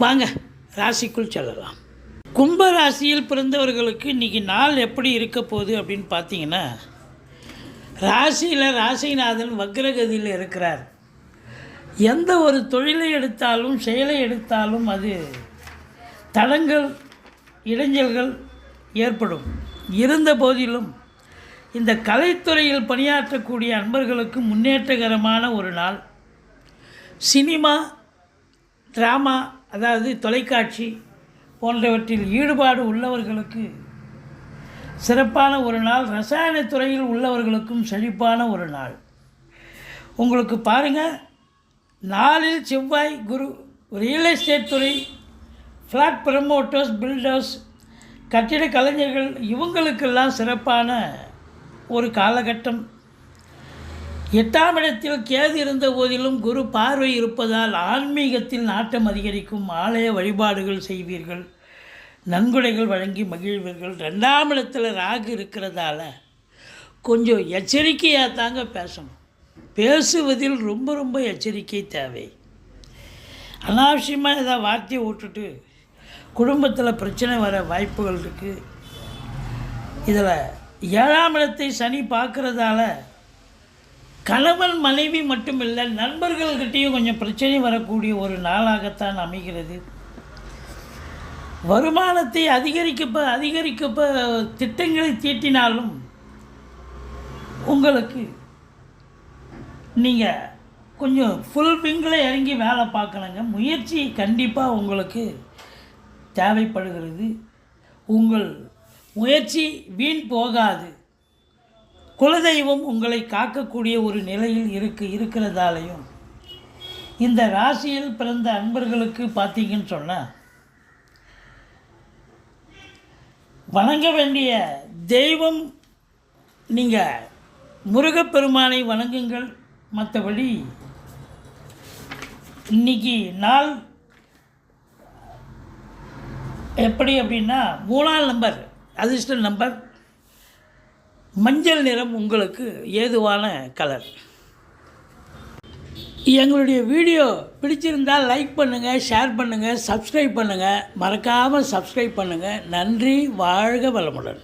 வாங்க ராசிக்குள் செல்லலாம். கும்ப ராசியில் பிறந்தவர்களுக்கு இன்றைக்கி நாள் எப்படி இருக்க போகுது அப்படின்னு பார்த்தீங்கன்னா ராசியில் ராசிநாதன் வக்ரகதியில் இருக்கிறார். எந்த ஒரு தொழிலை எடுத்தாலும் செயலை எடுத்தாலும் அது தடங்கள் இடைஞ்சல்கள் ஏற்படும். இருந்த போதிலும் இந்த கலைத்துறையில் பணியாற்றக்கூடிய அன்பர்களுக்கு முன்னேற்றகரமான ஒரு நாள். சினிமா ட்ராமா அதாவது தொலைக்காட்சி போன்றவற்றில் ஈடுபாடு உள்ளவர்களுக்கு சிறப்பான ஒரு நாள் ரசாயன துறையில் உள்ளவர்களுக்கும் செழிப்பான ஒரு நாள். உங்களுக்கு பாருங்கள் நாளில் செவ்வாய் குரு ரியல் எஸ்டேட் துறை ஃப்ளாட் ப்ரமோட்டர்ஸ் பில்டர்ஸ் கட்டிட கலைஞர்கள் இவங்களுக்கெல்லாம் சிறப்பான ஒரு காலகட்டம். எட்டாம் இடத்தில் கேது இருந்த போதிலும் குரு பார்வை இருப்பதால் ஆன்மீகத்தில் நாட்டம் அதிகரிக்கும் ஆலய வழிபாடுகள் செய்வீர்கள். நன்கொடைகள் வழங்கி மகிழ்வீர்கள். ரெண்டாம் இடத்துல ராகு இருக்கிறதால கொஞ்சம் எச்சரிக்கையாக தாங்க பேசணும். பேசுவதில் ரொம்ப ரொம்ப எச்சரிக்கை தேவை. அனாவசியமாக ஏதாவது வார்த்தையை விட்டுட்டு குடும்பத்தில் பிரச்சனை வர வாய்ப்புகள் இருக்குது இதில் ஏழாம் இடத்தை சனி பார்க்குறதால கணவன் மனைவி மட்டுமில்லை நண்பர்கள்கிட்டையும் கொஞ்சம் பிரச்சனை வரக்கூடிய ஒரு நாளாகத்தான் அமைகிறது. வருமானத்தை அதிகரிக்கப்ப அதிகரிக்கப்ப திட்டங்களை தீட்டினாலும் உங்களுக்கு நீங்கள் கொஞ்சம் ஃபுல் விங்கில் இறங்கி வேலை பார்க்கணுங்க. முயற்சி கண்டிப்பாக உங்களுக்கு தேவைப்படுகிறது. உங்கள் முயற்சி வீண் போகாது. குலதெய்வம் உங்களை காக்கக்கூடிய ஒரு நிலையில் இருக்கு இருக்கிறதாலையும். இந்த ராசியில் பிறந்த அன்பர்களுக்கு பார்த்தீங்கன்னு சொன்னால் வணங்க வேண்டிய தெய்வம் நீங்கள் முருகப்பெருமானை வணங்குங்கள். மற்றபடி இன்னைக்கு நாள் எப்படி அப்படின்னா மூணாம் நம்பர் அதிர்ஷ்ட நம்பர். மஞ்சள் நிறம் உங்களுக்கு ஏதுவான கலர் எங்களுடைய வீடியோ பிடிச்சிருந்தால் லைக் பண்ணுங்கள் ஷேர் பண்ணுங்கள் சப்ஸ்கிரைப் பண்ணுங்கள் மறக்காமல் சப்ஸ்கிரைப் பண்ணுங்கள் நன்றி வாழ்க வளமுடன்.